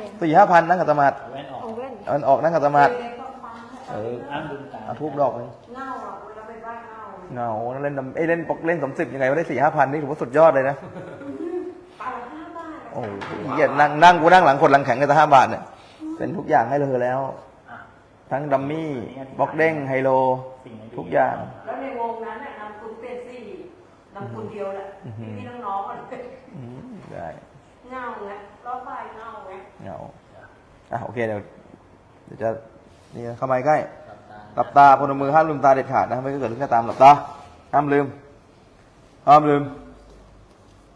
เลยสี่ห้าพันนั่งขัดสมาธิเอาแว่นออกเอาแว่นเอามันออกนั่งขัดสมาธิเอออ้ามลืมตาเอาทูบดอกหนึงเน่าอะเวลาไปบ้านเน่าเงาเล่นดำเอ้ยเล่นปกเล่นสมสิบยังไงไม่ได้สี่ห้าพันนี่ถือว่าสุดยอดเลยนะเป่าห้าบ้านโอ้โหเหี้ยนั่งนั่งกูนั่งหลังคนหลังแข็งกันแต่ห้าบาทเนี่ยเป็นทุกอย่างให้เธอแล้ว อะทั้งดัมมี่บล็อกเด้งไฮโล สิ่งไหนดีทุกอย่าง แล้วในวงนั้นน่ะนำคุณเป็นสี่นำคุณเดียวแหละพี่น้องๆมันอืมได้ เน่าไงรอบบ้านเน่าไงเงาอะโอเคเดี๋ยวเดี๋ยวจะนี่เข้ามาใกล้หลับตาหลับตาพนมมือห้ามลืมตาเด็ดขาดนะไม่เกิดเรื่องก็ตามหลับตาห้ามลืมห้ามลืม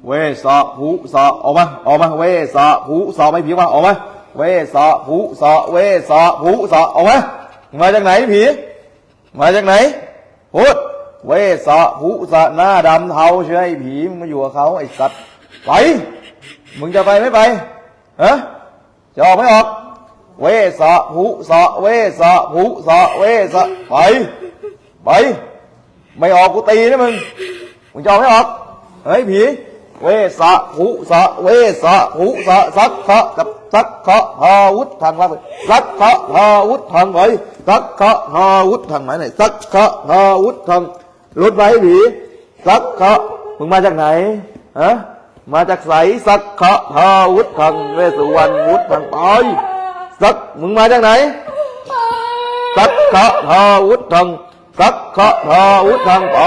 เวสะหูสะออกมาออกมาเวสะหูสะไม่ผีมาออกมาเวสะหูสะเวสะหูสะออกมามาจากไหนผีมาจากไหนพูดเวสะหูสะหน้าดำเทาเชื่อไอ้ผีมึงมาอยู่กับเขาไอ้สัตว์ไป มึงจะไปไม่ไปเฮะจะออกไม่ออก เวสะหูสะเวสะหูสะเวสะไปไปไม่ออกกูตีนะมึงมึงจะออกไม่ออกเฮ้ยผีเวสะหูสะเวสะหูสะสักขะกับสักขะหาวุธทางลับสักขะหาวุธทางไหนสักขะหาวุธทางไหนไหนสักขะหาวุธทางรถไฟผีสักขะมึงมาจากไหนฮะ มาจากไสสักขะหาวุธทางเวสุวรรณวุธทางไปสักมึงมาจากไหนสักขะหาวุธทางสักขะหาวุธทางไป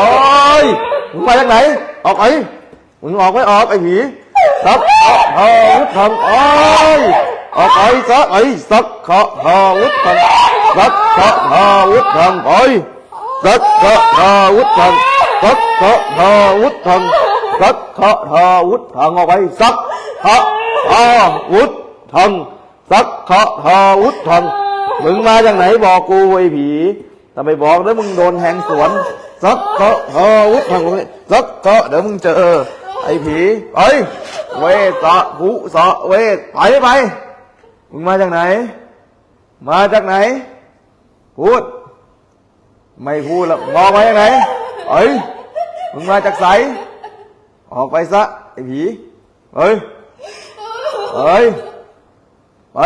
มึงมาจากไหน ออกไปมึงออกไม่ออกไอ้ผีสักขะหาวุธทางไปออกไปซะไอ้สักขะหาวุธทางสักขะหาวุธทางไปสักขะหาวุธทางสักขะหาวุธทางสักขะหาวุธทางออกไปสักขะหาวุธทางสักขะหาวุธทางมึงมาจากไหนบอกกูไอ้ผีถ้าไมบอกแล้วมึงโดนแทงสวนสักเคาะฮอวุฒทางสักเคาะเดี๋ยวมึงเจอไอ้ผีไปเวสะหุสะเวสไปไปมึงมาจากไหน มาจากไหน พูด ไม่พูดแล้วมองมาจากไหนเอ้ยมึงมาจากไส ออกไปซะไอ้ผีเฮ้ยเฮ้ยไป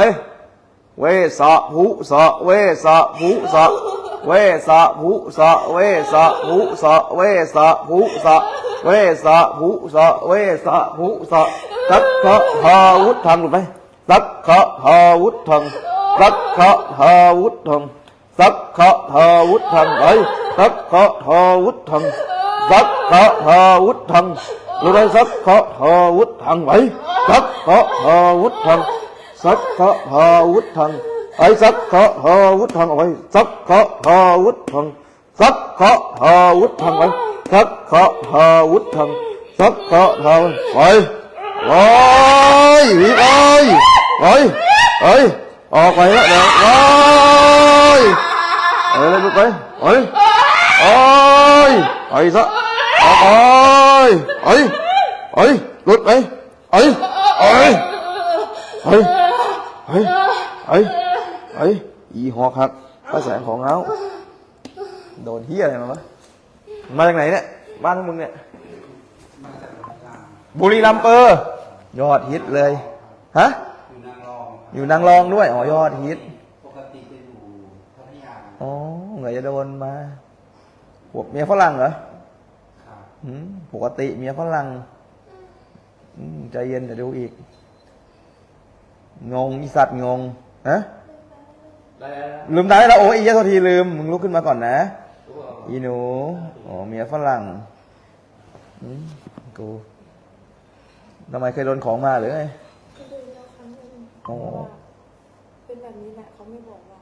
เวสะหุสะเวสะหุสะเวสะหุสะเวสะหุสะเวสะหุสะเวสะหุสะเวสะหุสะสักขะหาวุธังหรือไม่สักขะหาวุธังสักขะหาวุธังสักขะหาวุธังไปสักขะหาวุธังสักขะหาวุธังหรือไม่สักขะหาวุธังไปสักขะหาวุธัง สักขะหาวุธังไอ้สักขะหาวุธังเอาไว้สักขะหาวุธังสักขะหาวุธังไว้สักขะหาวุธังสักขะหาไป ไปวีไปไปไปออกไปแล้วเดี๋ยวไปเอ้ยลูกไปไปไปไปซะออกไปไปไปหลุดไปไปไปเฮ้ยเฮ้ยเฮ้ยเฮ้ยอีหอกหักภาษาของเงาโดนเฮียอะไรมาวะมาจากไหนเนี่ย บ้านของมึงเนี่ย บุรีรัมย์เปอร์ยอดฮิตเลย ฮะ อยู่นางรองด้วย อ๋อ ยอดฮิต ปกติจะอยู่พัทยา อ๋อเหงยจะโดนมาพวกเมียฝรั่งเหรอ ปกติเมียฝรั่งอืมใจเย็นเดี๋ยวดูอีก งงอีสัตว์งงฮะได้แล้วลืมตาได้แล้วโอ้ยอีเหี้ยอะโทษทีลืม มึงลุกขึ้นมาก่อนนะ อีหนูอ๋อเมียฝรั่งอืมกูทำไมเคยโดนของมาหรือไงก็ดูแล้วครั้งหนึงอ๋อเป็นแบบนี้แหละเขาไม่บอกว่า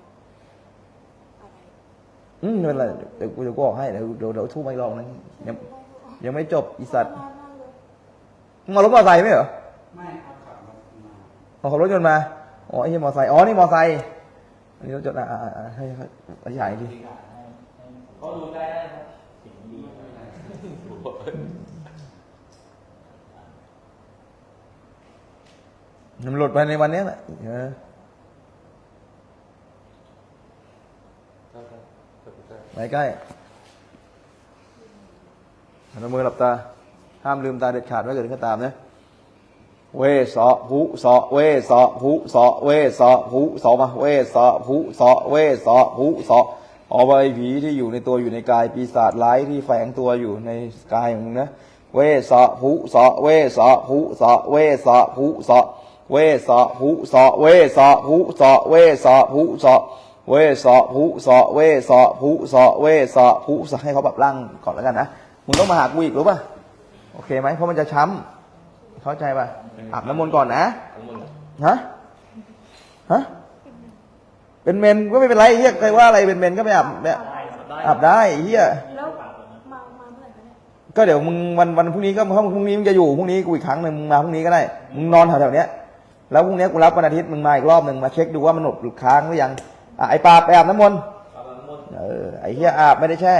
อะไรอืมไม่เป็นไรเดี๋ยวกูจะบอกให้เดี๋ยวเดี๋ยวเดี๋ยวทูบไม่ลองนึง ยังยังไม่จบอีสัตว์นานมากเลยมึงมารถมอเตอร์ไซค์ไหมเหรอไม่ครับขับรถมาเอาขับรถยนต์มาอ๋อไอ้ที่มอเตอร์ไซค์อ๋อนี่มอเตอร์ไซค์อันนี้รถยนต์อะอะอะให้ให้อธิษฐานอีกทีเขาดูได้นะครับสิ่งดีมันหลุดไปในวันนี้แหละเออไปใกล้หั นมือหลับตา ห้ามลืมตาเด็ดขาดไว้เกิดขึ้นก็ตามนะเวสอหุสอเวสอหุสอเวสอหุสอมาเวสอหุสอเวสอหุสอออกไปผีที่อยู่ในตัวอยู่ในกายปีศาจร้ายที่แฝงตัวอยู่ในกายของมึงนะเวสอหุสอเวสอหุสอเวสอหุสอเวสอหุสอเวสอหุสอเวสอหุสอเวสอหุสอเวสอหุสอเวสอหุสอให้เขาแบบร่างก่อนแล้วกันนะ มึงต้องมาหากูอีกรู้ป่ะโอเคไหมเพราะมันจะช้ำเข้าใจป่ะอาบน้ำมนต์ก่อนนะทั้งหมดฮะฮะเป็นเมนก็ไม่เป็นไรเฮียใครว่าอะไรเป็นเมนก็ไปอาบแบบได้ครับได้อาบได้เฮียแล้วมามาเมื่อไหร่คะเนี่ยก็เดี๋ยวมึงวันวันพรุ่งนี้ก็เพราะพรุ่งนี้มึงจะอยู่พรุ่งนี้กูอีกครั้งหนึ่งมึงมาพรุ่งนี้ก็ได้มึงนอนแถวๆเนี้ยแล้วพรุ่งนี้กูรับวันอาทิตย์มึงมาอีกรอบหนึ่งมาเช็คดูว่ามันหนดค้างหรือยังอะไอ้ปาไปอาบน้ำมนต์ครับทั้งหมดเออไอ้เฮียอาบไม่ได้แช่